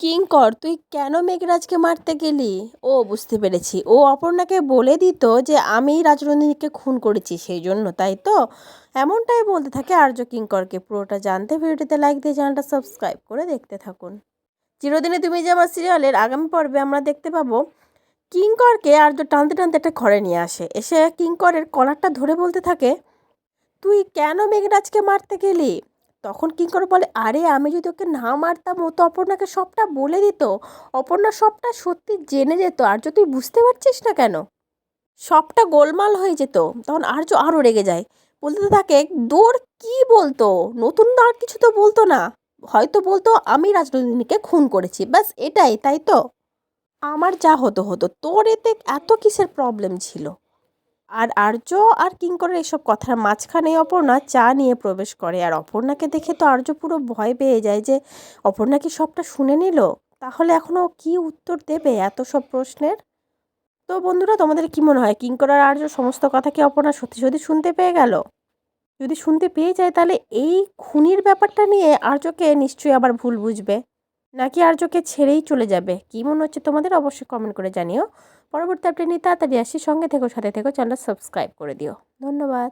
কিঙ্কর তুই কেন মেঘরাজকে মারতে গেলি? ও, বুঝতে পেরেছি। ও অপর্ণাকে বলে দিত যে, আমি রাজনন্দিনীকে খুন করেছি সেই জন্য, তাই তো? এমনটাই বলতে থাকে আর্য কিঙ্করকে পুরোটা জানতে ভিডিওটিতে লাইক দিয়ে চ্যানেলটা সাবস্ক্রাইব করে দেখতে থাকুন। চিরদিনে তুমি যে আমার সিরিয়ালের আগামী পর্বে আমরা দেখতে পাবো কিঙ্করকে আর্য টানতে টানতে একটা ঘরে নিয়ে আসে। এসে কিঙ্করের কলারটা ধরে বলতে থাকে, তুই কেন মেঘরাজকে মারতে গেলি? তখন কিঙ্কর বলে, আরে, আমি যদি ওকে না মারতাম, ও তো অপর্ণাকে সবটা বলে দিত। অপর্ণা সবটা সত্যি জেনে যেত আর্য তুই বুঝতে পারছিস না কেন? সবটা গোলমাল হয়ে যেত। তখন আর্য আরও রেগে যায়। বলতে থাকে দৌড় কি বলতো? নতুন আর কিছু তো বলতো না। হয়তো বলতো, আমি রাজনন্দিনীকে খুন করেছি। ব্যাস, এটাই, তাই তো? আমার যা হতো হতো। তোর এতে এত কিসের প্রবলেম ছিল? আর আর্য আর কিঙ্করের এসব কথার মাঝখানে অপর্ণা চা নিয়ে প্রবেশ করে। আর অপর্ণাকে দেখে তো আর্য পুরো ভয় পেয়ে যায় যে, অপর্ণা কি সবটা শুনে নিল? তাহলে এখনও কি উত্তর দেবে এত সব প্রশ্নের? তো বন্ধুরা, তোমাদের কি মনে হয়, কিঙ্কর আর আর্য সমস্ত কথা কি অপর্ণা সত্যি সত্যি শুনতে পেয়ে গেল? যদি শুনতে পেয়ে যায়, তাহলে এই খুনির ব্যাপারটা নিয়ে আর্যকে নিশ্চয়ই আবার ভুল বুঝবে। নাকি আর আর্যকে ছেড়েই চলে যাবে? কী মনে হচ্ছে তোমাদের? অবশ্যই কমেন্ট করে জানিও। পরবর্তী আপডেট নিয়ে তাড়াতাড়ি আসি। সঙ্গে থেকো, সাথে থেকো চ্যানেলটা সাবস্ক্রাইব করে দিও। ধন্যবাদ।